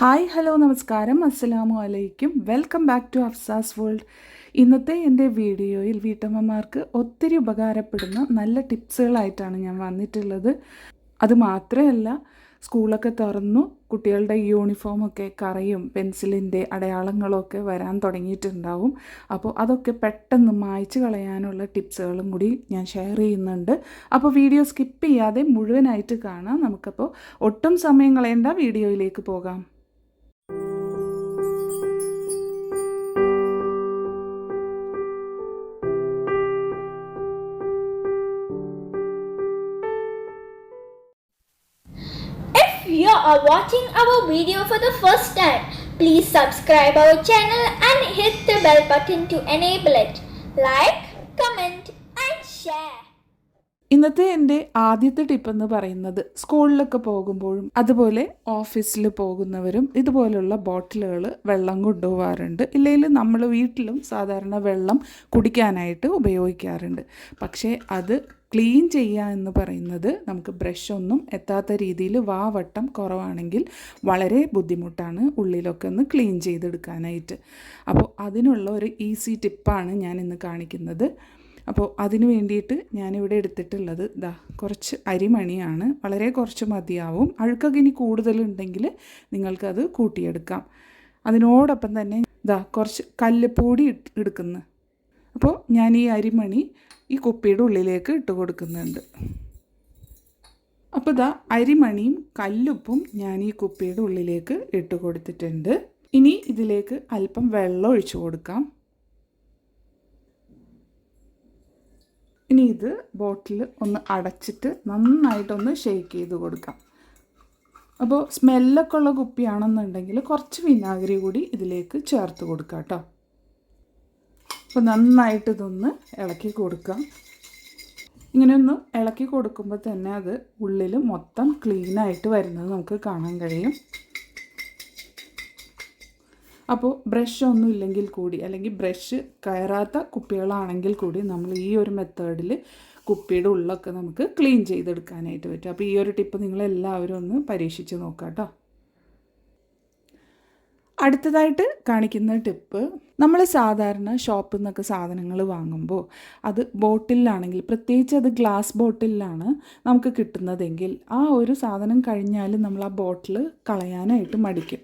Hi hello നമസ്കാരം. അസ്സലാമു അലൈക്കും. Welcome back to Afsas world. ഇന്നത്തെ എന്റെ വീഡിയോയിൽ വീട്ടമ്മമാർക്ക് ഒത്തിരി ഉപകാരപ്പെടുന്ന നല്ല ടിപ്സുകളായിട്ടാണ് ഞാൻ വന്നിട്ടുള്ളത്. അത് മാത്രമല്ല സ്കൂളൊക്കെ തുറന്നു കുട്ടികളുടെ യൂണിഫോമൊക്കെ കറയും പെൻസിലിന്റെ അടയാളങ്ങളൊക്കെ വരാൻ തുടങ്ങിയിട്ടുണ്ടാവും. അപ്പോൾ അതൊക്കെ പെട്ടെന്ന് മായ്ച്ചു കളയാനുള്ള ടിപ്സുകളും കൂടി ഞാൻ ഷെയർ ചെയ്യുന്നുണ്ട്. അപ്പോൾ വീഡിയോ സ്കിപ്പ് ചെയ്യാതെ മുഴുവനായിട്ട് കാണാം. നമുക്കപ്പോൾ ഒട്ടും സമയം കളയേണ്ട. വീഡിയോയിലേക്ക് പോകാം. Watching our video for the first time, please subscribe our channel and hit the bell button to enable it. Like, comment and share. ഇന്നത്തെ എന്റെ ആദ്യത്തെ ടിപ്പ് എന്ന് പറയുന്നത് സ്കൂളിലൊക്കെ പോകുമ്പോഴും അതുപോലെ ഓഫീസിൽ പോകുന്നവരും ഇതുപോലുള്ള ബോട്ടിലുകൾ വെള്ളം കൊണ്ടുപോകാറുണ്ട് ഇല്ലെങ്കിൽ നമ്മൾ വീട്ടിലും സാധാരണ വെള്ളം കുടിക്കാനായിട്ട് ഉപയോഗിക്കാറുണ്ട് പക്ഷേ അത് ക്ലീൻ ചെയ്യുക എന്ന് പറയുന്നത് നമുക്ക് ബ്രഷ് ഒന്നും എത്താത്ത രീതിയിൽ വാവട്ടം കുറവാണെങ്കിൽ വളരെ ബുദ്ധിമുട്ടാണ് ഉള്ളിലൊക്കെ ഒന്ന് ക്ലീൻ ചെയ്തെടുക്കാനായിട്ട്. അപ്പോൾ അതിനുള്ള ഒരു ഈസി ടിപ്പാണ് ഞാൻ ഇന്ന് കാണിക്കുന്നത്. അപ്പോൾ അതിന് വേണ്ടിയിട്ട് ഞാനിവിടെ എടുത്തിട്ടുള്ളത് ദാ കുറച്ച് അരിമണിയാണ്. വളരെ കുറച്ച് മതിയാവും. അഴുക്കൊക്കെ ഇനി കൂടുതലുണ്ടെങ്കിൽ നിങ്ങൾക്കത് കൂട്ടിയെടുക്കാം. അതിനോടൊപ്പം തന്നെ ദാ കുറച്ച് കല്ലുപൊടി എടുക്കുന്നു. അപ്പോൾ ഞാൻ ഈ അരിമണി ഈ കുപ്പിയുടെ ഉള്ളിലേക്ക് ഇട്ട് കൊടുക്കുന്നുണ്ട്. അപ്പോൾ ഇതാ അരിമണിയും കല്ലുപ്പും ഞാൻ ഈ കുപ്പിയുടെ ഉള്ളിലേക്ക് ഇട്ട് കൊടുത്തിട്ടുണ്ട്. ഇനി ഇതിലേക്ക് അല്പം വെള്ളം ഒഴിച്ചു കൊടുക്കാം. ഇനി ഇത് ബോട്ടിൽ ഒന്ന് അടച്ചിട്ട് നന്നായിട്ടൊന്ന് ഷേക്ക് ചെയ്ത് കൊടുക്കാം. അപ്പോൾ സ്മെല്ലൊക്കെ ഉള്ള കുപ്പിയാണെന്നുണ്ടെങ്കിൽ കുറച്ച് വിനാഗിരി കൂടി ഇതിലേക്ക് ചേർത്ത് കൊടുക്കാം കേട്ടോ. അപ്പോൾ നന്നായിട്ട് ഇതൊന്ന് ഇളക്കി കൊടുക്കാം. ഇങ്ങനെ ഒന്ന് ഇളക്കി കൊടുക്കുമ്പോൾ തന്നെ അത് ഉള്ളിൽ മൊത്തം ക്ലീനായിട്ട് വരുന്നത് നമുക്ക് കാണാൻ കഴിയും. അപ്പോൾ ബ്രഷ് ഒന്നും ഇല്ലെങ്കിൽ കൂടി അല്ലെങ്കിൽ ബ്രഷ് കയറാത്ത കുപ്പികളാണെങ്കിൽ കൂടി നമ്മൾ ഈ ഒരു മെത്തേഡിൽ കുപ്പിയുടെ ഉള്ളൊക്കെ നമുക്ക് ക്ലീൻ ചെയ്തെടുക്കാനായിട്ട് പറ്റും. അപ്പോൾ ഈ ഒരു ടിപ്പ് നിങ്ങൾ എല്ലാവരും ഒന്ന് പരീക്ഷിച്ച് നോക്കാം കേട്ടോ അടുത്തതായിട്ട് കാണിക്കുന്ന ടിപ്പ് നമ്മൾ സാധാരണ ഷോപ്പിൽ നിന്നൊക്കെ സാധനങ്ങൾ വാങ്ങുമ്പോൾ അത് ബോട്ടിലാണെങ്കിൽ പ്രത്യേകിച്ച് അത് ഗ്ലാസ് ബോട്ടിലാണ് നമുക്ക് കിട്ടുന്നതെങ്കിൽ ആ ഒരു സാധനം കഴിഞ്ഞാൽ നമ്മൾ ആ ബോട്ടിൽ കളയാനായിട്ട് മടിക്കും.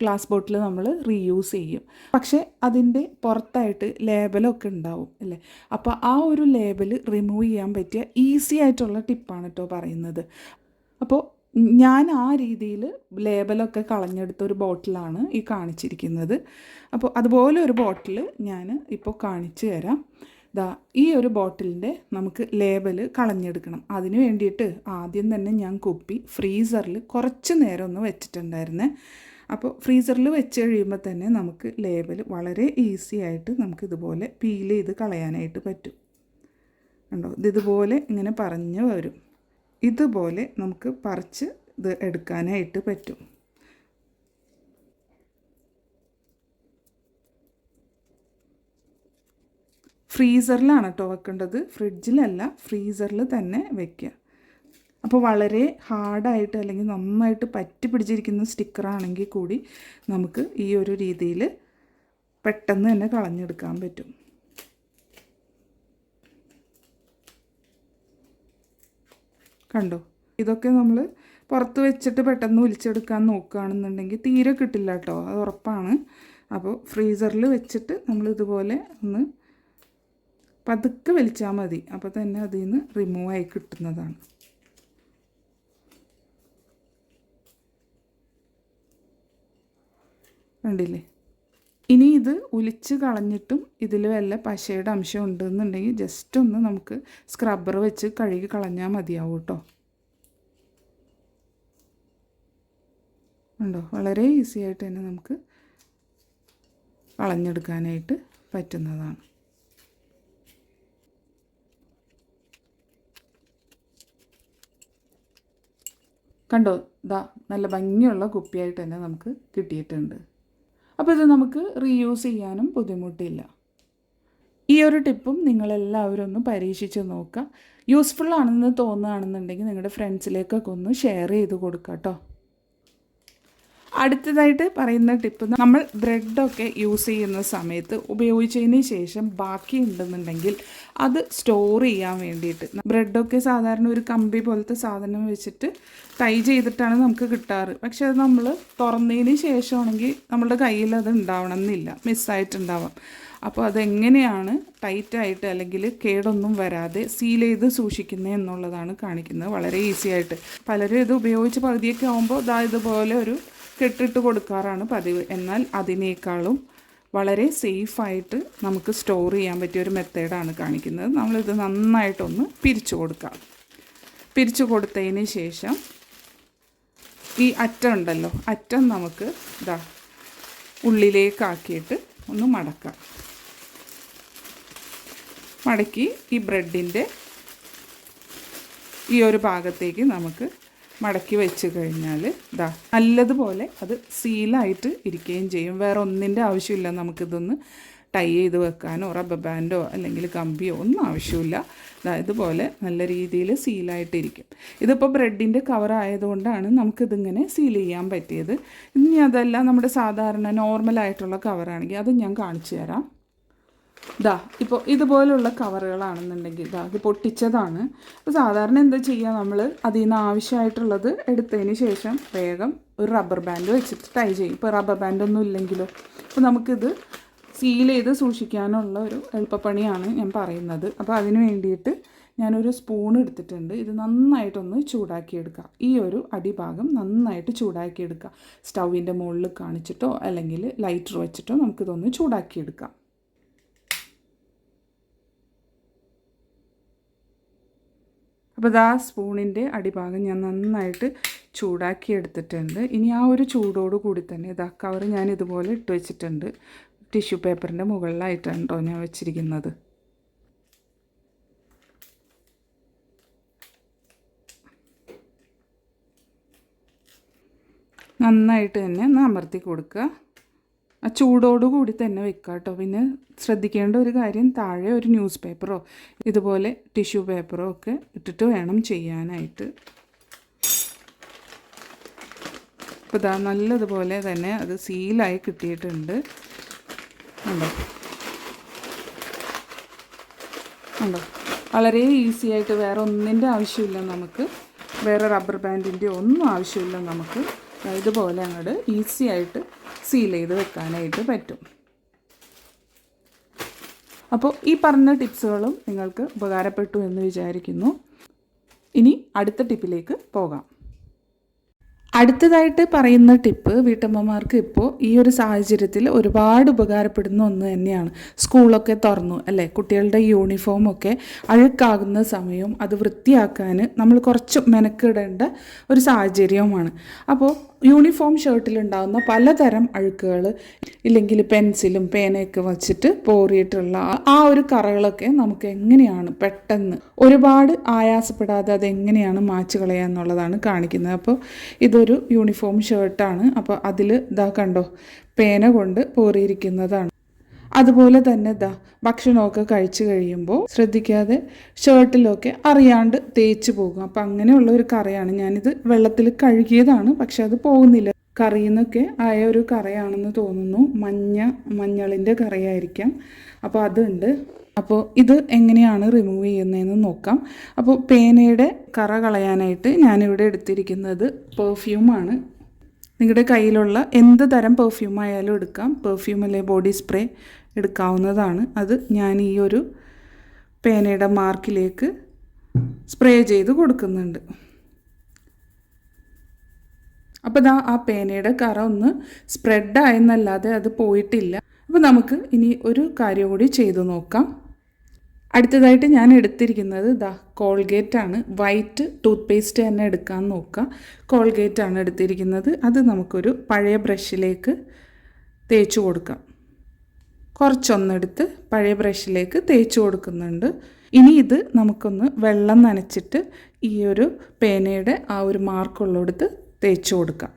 ഗ്ലാസ് ബോട്ടിൽ നമ്മൾ റീയൂസ് ചെയ്യും. പക്ഷേ അതിന്റെ പുറത്തായിട്ട് ലേബലൊക്കെ ഉണ്ടാവും അല്ലേ? അപ്പോൾ ആ ഒരു ലേബൽ റിമൂവ് ചെയ്യാൻ പറ്റിയ ഈസി ആയിട്ടുള്ള ടിപ്പാണ് കേട്ടോ പറയുന്നത്. അപ്പോൾ ഞാൻ ആ രീതിയിൽ ലേബലൊക്കെ കളഞ്ഞെടുത്ത ഒരു ബോട്ടിലാണ് ഈ കാണിച്ചിരിക്കുന്നത്. അപ്പോൾ അതുപോലെ ഒരു ബോട്ടിൽ ഞാൻ ഇപ്പോൾ കാണിച്ചു തരാം. ദാ ഈ ഒരു ബോട്ടിലിന്റെ നമുക്ക് ലേബൽ കളഞ്ഞെടുക്കണം. അതിന് വേണ്ടിയിട്ട് ആദ്യം തന്നെ ഞാൻ കുപ്പി ഫ്രീസറിൽ കുറച്ച് നേരം ഒന്ന് വെച്ചിട്ടുണ്ടായിരുന്നേ. അപ്പോൾ ഫ്രീസറിൽ വെച്ച് കഴിയുമ്പോൾ തന്നെ നമുക്ക് ലേബൽ വളരെ ഈസി ആയിട്ട് നമുക്ക് ഇതുപോലെ പീൽ ചെയ്ത് കളയാനായിട്ട് പറ്റും. ഉണ്ടോ ഇത് ഇതുപോലെ ഇങ്ങനെ പറഞ്ഞു വരും. ഇതുപോലെ നമുക്ക് പറിച്ച് ഇത് എടുക്കാനായിട്ട് പറ്റും. ഫ്രീസറിലാണ് കേട്ടോ വെക്കേണ്ടത്. ഫ്രിഡ്ജിലല്ല ഫ്രീസറിൽ തന്നെ വെക്കുക. അപ്പോൾ വളരെ ഹാർഡായിട്ട് അല്ലെങ്കിൽ നന്നായിട്ട് പറ്റി പിടിച്ചിരിക്കുന്ന സ്റ്റിക്കറാണെങ്കിൽ കൂടി നമുക്ക് ഈ ഒരു രീതിയിൽ പെട്ടെന്ന് തന്നെ കളഞ്ഞെടുക്കാൻ പറ്റും. കണ്ടോ. ഇതൊക്കെ നമ്മൾ പുറത്ത് വെച്ചിട്ട് പെട്ടെന്ന് ഒലിച്ചെടുക്കാൻ നോക്കുകയാണെന്നുണ്ടെങ്കിൽ തീരെ കിട്ടില്ല കേട്ടോ. അത് ഉറപ്പാണ്. അപ്പോൾ ഫ്രീസറിൽ വെച്ചിട്ട് നമ്മൾ ഇതുപോലെ ഒന്ന് പതുക്കെ വലിച്ചാൽ മതി. അപ്പോൾ തന്നെ അതിൽ നിന്ന് റിമൂവ് ആയി കിട്ടുന്നതാണ്. കണ്ടില്ലേ? ഇനി ഇത് ഒലിച്ച് കളഞ്ഞിട്ടും ഇതിൽ വല്ല പശയുടെ അംശം ഉണ്ടെന്നുണ്ടെങ്കിൽ ജസ്റ്റ് ഒന്ന് നമുക്ക് സ്ക്രബ്ബർ വെച്ച് കഴുകി കളഞ്ഞാൽ മതിയാവും കേട്ടോ ഉണ്ടോ വളരെ ഈസി ആയിട്ട് തന്നെ നമുക്ക് കളഞ്ഞെടുക്കാനായിട്ട് പറ്റുന്നതാണ്. കണ്ടോ? ദാ നല്ല ഭംഗിയുള്ള കുപ്പിയായിട്ട് തന്നെ നമുക്ക് കിട്ടിയിട്ടുണ്ട്. അപ്പോൾ ഇത് നമുക്ക് റീയൂസ് ചെയ്യാനും ബുദ്ധിമുട്ടില്ല. ഈ ഒരു ടിപ്പും നിങ്ങളെല്ലാവരും ഒന്ന് പരീക്ഷിച്ച് നോക്കുക. യൂസ്ഫുൾ ആണെന്ന് തോന്നുകയാണെന്നുണ്ടെങ്കിൽ നിങ്ങളുടെ ഫ്രണ്ട്സിലേക്കൊക്കെ ഒന്ന് ഷെയർ ചെയ്ത് കൊടുക്കുക കേട്ടോ. അടുത്തതായിട്ട് പറയുന്ന ടിപ്പ് നമ്മൾ ബ്രെഡൊക്കെ യൂസ് ചെയ്യുന്ന സമയത്ത് ഉപയോഗിച്ചതിന് ശേഷം ബാക്കി ഉണ്ടെന്നുണ്ടെങ്കിൽ അത് സ്റ്റോർ ചെയ്യാൻ വേണ്ടിയിട്ട്. ബ്രെഡൊക്കെ സാധാരണ ഒരു കമ്പി പോലത്തെ സാധനം വെച്ചിട്ട് ടൈ ചെയ്തിട്ടാണ് നമുക്ക് കിട്ടാറ്. പക്ഷെ അത് നമ്മൾ തുറന്നതിന് ശേഷമാണെങ്കിൽ നമ്മുടെ കയ്യിൽ അത് ഉണ്ടാവണം എന്നില്ല. മിസ്സായിട്ടുണ്ടാവാം അപ്പോൾ അതെങ്ങനെയാണ് ടൈറ്റായിട്ട് അല്ലെങ്കിൽ കേടൊന്നും വരാതെ സീൽ ചെയ്ത് സൂക്ഷിക്കുന്നത് എന്നുള്ളതാണ് കാണിക്കുന്നത്. വളരെ ഈസി ആയിട്ട്. പലരും ഇത് ഉപയോഗിച്ച് പകുതിയൊക്കെ ആകുമ്പോൾ ഇതാ ഇതുപോലെ ഒരു കെട്ടിട്ട് കൊടുക്കാറാണ് പതിവ്. എന്നാൽ അതിനേക്കാളും വളരെ സേഫായിട്ട് നമുക്ക് സ്റ്റോർ ചെയ്യാൻ പറ്റിയ ഒരു മെത്തേഡാണ് കാണിക്കുന്നത്. നമ്മളിത് നന്നായിട്ടൊന്ന് പിരിച്ചു കൊടുക്കാം. പിരിച്ചു കൊടുത്തതിന് ശേഷം ഈ അറ്റം ഉണ്ടല്ലോ അറ്റം നമുക്ക് ഇതാ ഉള്ളിലേക്കാക്കിയിട്ട് ഒന്ന് മടക്കാം. മടക്കി ഈ ബ്രെഡിന്റെ ഈ ഒരു ഭാഗത്തേക്ക് നമുക്ക് മടക്കി വെച്ച് കഴിഞ്ഞാൽ ഇതാ നല്ലതുപോലെ അത് സീലായിട്ട് ഇരിക്കുകയും ചെയ്യും. വേറെ ഒന്നിന്റെ ആവശ്യമില്ല. നമുക്കിതൊന്ന് ടൈ ചെയ്ത് വെക്കാനോ റബ്ബർ ബാൻഡോ അല്ലെങ്കിൽ കമ്പിയോ ഒന്നും ആവശ്യമില്ല. ഇതാ ഇതുപോലെ നല്ല രീതിയിൽ സീലായിട്ടിരിക്കും ഇതിപ്പോൾ ബ്രെഡിന്റെ കവർ ആയതുകൊണ്ടാണ് നമുക്കിതിങ്ങനെ സീൽ ചെയ്യാൻ പറ്റിയത്. ഇനി അതല്ല നമ്മുടെ സാധാരണ നോർമലായിട്ടുള്ള കവറാണെങ്കിൽ അത് ഞാൻ കാണിച്ചു തരാം. ഇതാ ഇപ്പോൾ ഇതുപോലുള്ള കവറുകളാണെന്നുണ്ടെങ്കിൽ ഇതാ ഇത് പൊട്ടിച്ചതാണ്. അപ്പോൾ സാധാരണ എന്താ ചെയ്യുക നമ്മൾ അതിൽ നിന്ന് ആവശ്യമായിട്ടുള്ളത് എടുത്തതിന് ശേഷം വേഗം ഒരു റബ്ബർ ബാൻഡ് വെച്ചിട്ട് ടൈ ചെയ്യും. ഇപ്പോൾ റബ്ബർ ബാൻഡൊന്നും ഇല്ലെങ്കിലോ? അപ്പോൾ നമുക്കിത് സീൽ ചെയ്ത് സൂക്ഷിക്കാനുള്ള ഒരു എളുപ്പപ്പണിയാണ് ഞാൻ പറയുന്നത്. അപ്പോൾ അതിന് വേണ്ടിയിട്ട് ഞാനൊരു സ്പൂൺ എടുത്തിട്ടുണ്ട്. ഇത് നന്നായിട്ടൊന്ന് ചൂടാക്കിയെടുക്കുക ഈ ഒരു അടിഭാഗം നന്നായിട്ട് ചൂടാക്കിയെടുക്കുക സ്റ്റൗവിന്റെ മുകളിൽ കാണിച്ചിട്ടോ അല്ലെങ്കിൽ ലൈറ്റർ വെച്ചിട്ടോ നമുക്കിതൊന്ന് ചൂടാക്കിയെടുക്കാം. അപ്പോൾ ഇതാ സ്പൂണിന്റെ അടിഭാഗം ഞാൻ നന്നായിട്ട് ചൂടാക്കി എടുത്തിട്ടുണ്ട് ഇനി ആ ഒരു ചൂടോട് കൂടി തന്നെ ഇതാ കവർ ഞാൻ ഇതുപോലെ ഇട്ട് വെച്ചിട്ടുണ്ട്. ടിഷ്യൂ പേപ്പറിന്റെ മുകളിലായിട്ടാണ് കേട്ടോ ഞാൻ വെച്ചിരിക്കുന്നത്. നന്നായിട്ട് തന്നെ ഒന്ന് അമർത്തി കൊടുക്കുക. ആ ചൂടോട് കൂടി തന്നെ വെക്കുക കേട്ടോ പിന്നെ ശ്രദ്ധിക്കേണ്ട ഒരു കാര്യം താഴെ ഒരു ന്യൂസ് പേപ്പറോ ഇതുപോലെ ടിഷ്യൂ പേപ്പറോ ഒക്കെ ഇട്ടിട്ട് വേണം ചെയ്യാനായിട്ട്. അപ്പോൾ ഇതാ നല്ലതുപോലെ തന്നെ അത് സീലായി കിട്ടിയിട്ടുണ്ട്. ഉണ്ടോ ഉണ്ടോ വളരെ ഈസി ആയിട്ട് വേറെ ഒന്നിന്റെ ആവശ്യമില്ല നമുക്ക്. വേറെ റബ്ബർ ബാൻഡിന്റെ ഒന്നും ആവശ്യമില്ല നമുക്ക്. ഇതുപോലെ അങ്ങോട്ട് ഈസി ആയിട്ട് സീൽ ചെയ്ത് വെക്കാനായിട്ട് പറ്റും. അപ്പോൾ ഈ പറഞ്ഞ ടിപ്സുകളും നിങ്ങൾക്ക് ഉപകാരപ്പെട്ടു എന്ന് വിചാരിക്കുന്നു. ഇനി അടുത്ത ടിപ്പിലേക്ക് പോകാം. അടുത്തതായിട്ട് പറയുന്ന ടിപ്പ് വീട്ടമ്മമാർക്ക് ഇപ്പോൾ ഈ ഒരു സാഹചര്യത്തിൽ ഒരുപാട് ഉപകാരപ്പെടുന്ന ഒന്ന് തന്നെയാണ്. സ്കൂളൊക്കെ തുറന്നു അല്ലേ? കുട്ടികളുടെ യൂണിഫോമൊക്കെ അഴുക്കാകുന്ന സമയവും അത് വൃത്തിയാക്കാൻ നമ്മൾ കുറച്ച് മെനക്കിടേണ്ട ഒരു സാഹചര്യവുമാണ്. അപ്പോൾ യൂണിഫോം ഷർട്ടിലുണ്ടാകുന്ന പലതരം അഴുക്കുകൾ ഇല്ലെങ്കിൽ പെൻസിലും പേനയൊക്കെ വച്ചിട്ട് പോറിയിട്ടുള്ള ആ ഒരു കറകളൊക്കെ നമുക്ക് എങ്ങനെയാണ് പെട്ടെന്ന് ഒരുപാട് ആയാസപ്പെടാതെ അതെങ്ങനെയാണ് മാച്ച് കളയുക എന്നുള്ളതാണ് കാണിക്കുന്നത്. അപ്പോൾ ഇതൊരു യൂണിഫോം ഷർട്ടാണ്. അപ്പോൾ അതിൽ ഇതാ കണ്ടോ പേന കൊണ്ട് പോറിയിരിക്കുന്നതാണ്. അതുപോലെ തന്നെ ദാ ഭക്ഷണമൊക്കെ കഴിച്ചു കഴിയുമ്പോൾ ശ്രദ്ധിക്കാതെ ഷർട്ടിലൊക്കെ അറിയാണ്ട് തേച്ച് പോകും. അപ്പം അങ്ങനെയുള്ള ഒരു കറയാണ് ഞാനിത് വെള്ളത്തിൽ കഴുകിയതാണ് പക്ഷെ അത് പോകുന്നില്ല. കറിയിൽ നിന്നൊക്കെ ആയ ഒരു കറയാണെന്ന് തോന്നുന്നു. മഞ്ഞ മഞ്ഞളിന്റെ കറിയായിരിക്കാം. അപ്പോൾ അതുണ്ട്. അപ്പോൾ ഇത് എങ്ങനെയാണ് റിമൂവ് ചെയ്യുന്നതെന്ന് നോക്കാം. അപ്പോൾ പേനയുടെ കറ കളയാനായിട്ട് ഞാനിവിടെ എടുത്തിരിക്കുന്നത് പെർഫ്യൂമാണ് നിങ്ങളുടെ കയ്യിലുള്ള എന്ത് തരം പെർഫ്യൂം ആയാലും എടുക്കാം. പെർഫ്യൂം അല്ലെ ബോഡി സ്പ്രേ എടുക്കാവുന്നതാണ്. അത് ഞാൻ ഈ ഒരു പേനയുടെ മാർക്കിലേക്ക് സ്പ്രേ ചെയ്ത് കൊടുക്കുന്നുണ്ട്. അപ്പോൾ ഇതാ ആ പേനയുടെ കറ ഒന്ന് സ്പ്രെഡായെന്നല്ലാതെ അത് പോയിട്ടില്ല. അപ്പോൾ നമുക്ക് ഇനി ഒരു കാര്യം കൂടി ചെയ്തു നോക്കാം. അടുത്തതായിട്ട് ഞാൻ എടുത്തിരിക്കുന്നത് ദാ കോൾഗേറ്റ് ആണ്. വൈറ്റ് ടൂത്ത് പേസ്റ്റ് തന്നെ എടുക്കാൻ നോക്കുക കോൾഗേറ്റ് ആണ് എടുത്തിരിക്കുന്നത്. അത് നമുക്കൊരു പഴയ ബ്രഷിലേക്ക് തേച്ച് കൊടുക്കാം. കുറച്ചൊന്നെടുത്ത് പഴയ ബ്രഷിലേക്ക് തേച്ച് കൊടുക്കുന്നുണ്ട്. ഇനി ഇത് നമുക്കൊന്ന് വെള്ളം നനച്ചിട്ട് ഈ ഒരു പേനയുടെ ആ ഒരു മാർക്കുള്ളിടത്ത് തേച്ച് കൊടുക്കാം.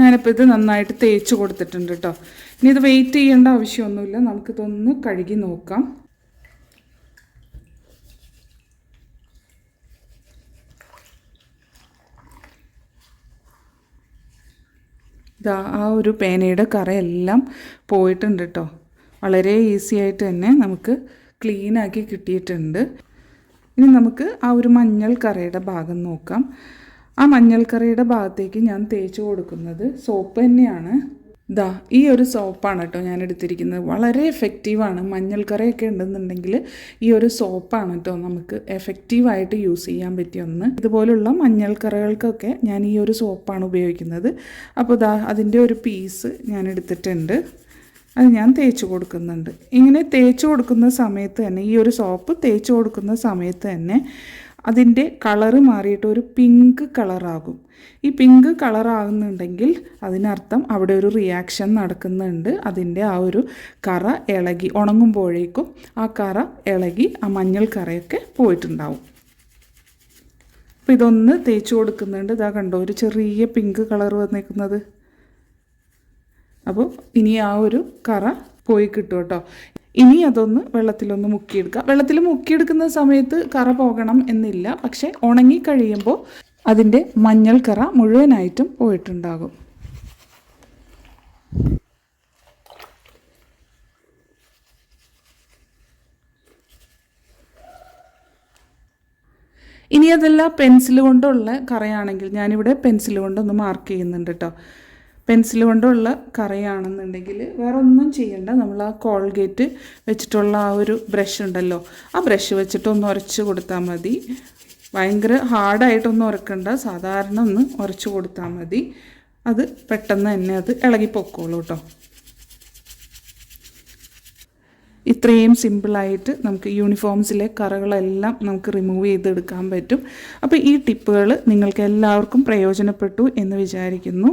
ഞാനിപ്പോൾ ഇത് നന്നായിട്ട് തേച്ച് കൊടുത്തിട്ടുണ്ട് കേട്ടോ. ഇനി ഇത് വെയിറ്റ് ചെയ്യേണ്ട ആവശ്യമൊന്നുമില്ല. നമുക്കിതൊന്ന് കഴുകി നോക്കാം. ഇതാ ആ ഒരു പേനയുടെ കറയെല്ലാം പോയിട്ടുണ്ട് കേട്ടോ. വളരെ ഈസി ആയിട്ട് തന്നെ നമുക്ക് ക്ലീനാക്കി കിട്ടിയിട്ടുണ്ട്. ഇനി നമുക്ക് ആ ഒരു മഞ്ഞൾ കറയുടെ ഭാഗം നോക്കാം. ആ മഞ്ഞൾക്കറിയുടെ കറയുടെ ഭാഗത്തേക്ക് ഞാൻ തേച്ച് കൊടുക്കുന്നത് സോപ്പ് തന്നെയാണ്. ദാ ഈ ഒരു സോപ്പാണ് കേട്ടോ ഞാൻ എടുത്തിരിക്കുന്നത്. വളരെ എഫക്റ്റീവാണ് മഞ്ഞൾക്കറിയൊക്കെ കറയൊക്കെ ഉണ്ടെന്നുണ്ടെങ്കിൽ ഈ ഒരു സോപ്പാണ് കേട്ടോ നമുക്ക് എഫക്റ്റീവായിട്ട് യൂസ് ചെയ്യാൻ പറ്റിയ ഒന്ന്. ഇതുപോലുള്ള മഞ്ഞൾക്കറികൾക്കൊക്കെ ഞാൻ ഈ ഒരു സോപ്പാണ് ഉപയോഗിക്കുന്നത്. അപ്പോൾ ദാ അതിന്റെ ഒരു പീസ് ഞാൻ എടുത്തിട്ടുണ്ട്. അത് ഞാൻ തേച്ച് കൊടുക്കുന്നുണ്ട്. ഇങ്ങനെ തേച്ച് കൊടുക്കുന്ന സമയത്ത് തന്നെ ഈ ഒരു സോപ്പ് തേച്ച് കൊടുക്കുന്ന സമയത്ത് തന്നെ അതിന്റെ കളറ് മാറിയിട്ട് ഒരു പിങ്ക് കളറാകും. ഈ പിങ്ക് കളറാകുന്നുണ്ടെങ്കിൽ അതിനർത്ഥം അവിടെ ഒരു റിയാക്ഷൻ നടക്കുന്നുണ്ട്. അതിന്റെ ആ ഒരു കറ ഇളകി ഉണങ്ങുമ്പോഴേക്കും ആ കറ ഇളകി ആ മഞ്ഞൾ കറയൊക്കെ പോയിട്ടുണ്ടാവും. അപ്പോൾ ഇതൊന്ന് തേച്ച് കൊടുക്കുന്നുണ്ട്. ഇതാ കണ്ടോ ഒരു ചെറിയ പിങ്ക് കളർ വന്നിരിക്കുന്നത് അപ്പോൾ ഇനി ആ ഒരു കറ പോയി കിട്ടും കേട്ടോ. ഇനി അതൊന്ന് വെള്ളത്തിലൊന്ന് മുക്കിയെടുക്കുക വെള്ളത്തിൽ മുക്കിയെടുക്കുന്ന സമയത്ത് കറ പോകണം എന്നില്ല. പക്ഷെ ഉണങ്ങി കഴിയുമ്പോൾ അതിന്റെ മഞ്ഞൾ കറ മുഴുവനായിട്ടും പോയിട്ടുണ്ടാകും. ഇനി അതല്ല പെൻസിൽ കൊണ്ടുള്ള കറയാണെങ്കിൽ ഞാനിവിടെ പെൻസിൽ കൊണ്ടൊന്ന് മാർക്ക് ചെയ്യുന്നുണ്ട് കേട്ടോ പെൻസിൽ കൊണ്ടുള്ള കറയാണെന്നുണ്ടെങ്കിൽ വേറെ ഒന്നും ചെയ്യണ്ട. നമ്മൾ ആ കോൾഗേറ്റ് വെച്ചിട്ടുള്ള ആ ഒരു ബ്രഷ് ഉണ്ടല്ലോ ആ ബ്രഷ് വെച്ചിട്ട് ഒന്ന് ഉരച്ച് കൊടുത്താൽ മതി. ഭയങ്കര ഹാർഡായിട്ടൊന്നും ഉരക്കണ്ട സാധാരണ ഒന്ന് ഉരച്ച് കൊടുത്താൽ മതി. അത് പെട്ടെന്ന് തന്നെ അത് ഇളകി പൊക്കോളൂ കേട്ടോ. ഇത്രയും സിമ്പിളായിട്ട് നമുക്ക് യൂണിഫോംസിലെ കറകളെല്ലാം നമുക്ക് റിമൂവ് ചെയ്തെടുക്കാൻ പറ്റും. അപ്പോൾ ഈ ടിപ്പുകൾ നിങ്ങൾക്ക് എല്ലാവർക്കും പ്രയോജനപ്പെട്ടു എന്ന് വിചാരിക്കുന്നു.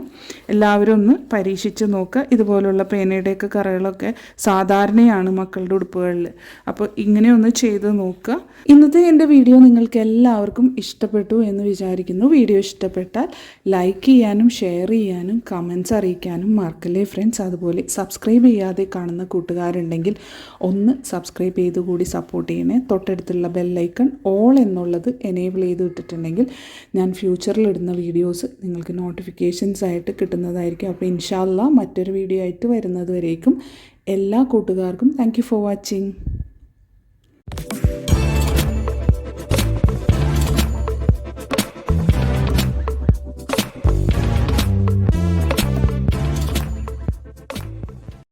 എല്ലാവരും ഒന്ന് പരീക്ഷിച്ച് നോക്കുക ഇതുപോലുള്ള പേനയുടെയൊക്കെ കറകളൊക്കെ സാധാരണയാണ് മക്കളുടെ ഉടുപ്പുകളിൽ. അപ്പോൾ ഇങ്ങനെ ഒന്ന് ചെയ്ത് നോക്കുക. ഇന്നത്തെ എന്റെ വീഡിയോ നിങ്ങൾക്ക് എല്ലാവർക്കും ഇഷ്ടപ്പെട്ടു എന്ന് വിചാരിക്കുന്നു. വീഡിയോ ഇഷ്ടപ്പെട്ടാൽ ലൈക്ക് ചെയ്യാനും ഷെയർ ചെയ്യാനും കമൻസ് അറിയിക്കാനും മറക്കല്ലേ ഫ്രണ്ട്സ് അതുപോലെ സബ്സ്ക്രൈബ് ചെയ്യാതെ കാണുന്ന കൂട്ടുകാരുണ്ടെങ്കിൽ ഒന്ന് സബ്സ്ക്രൈബ് ചെയ്ത് കൂടി സപ്പോർട്ട് ചെയ്യണേ. തൊട്ടടുത്തുള്ള ബെല്ലൈക്കൺ ഓൾ എന്നുള്ളത് എനേബിൾ ചെയ്ത് ഇട്ടിട്ടുണ്ടെങ്കിൽ ഞാൻ ഫ്യൂച്ചറിൽ ഇടുന്ന വീഡിയോസ് നിങ്ങൾക്ക് നോട്ടിഫിക്കേഷൻസ് ആയിട്ട് കിട്ടുന്നതായിരിക്കും. അപ്പോൾ ഇൻഷാല്ല മറ്റൊരു വീഡിയോ ആയിട്ട് വരുന്നത് വരേക്കും. എല്ലാ കൂട്ടുകാർക്കും താങ്ക് ഫോർ വാച്ചിങ്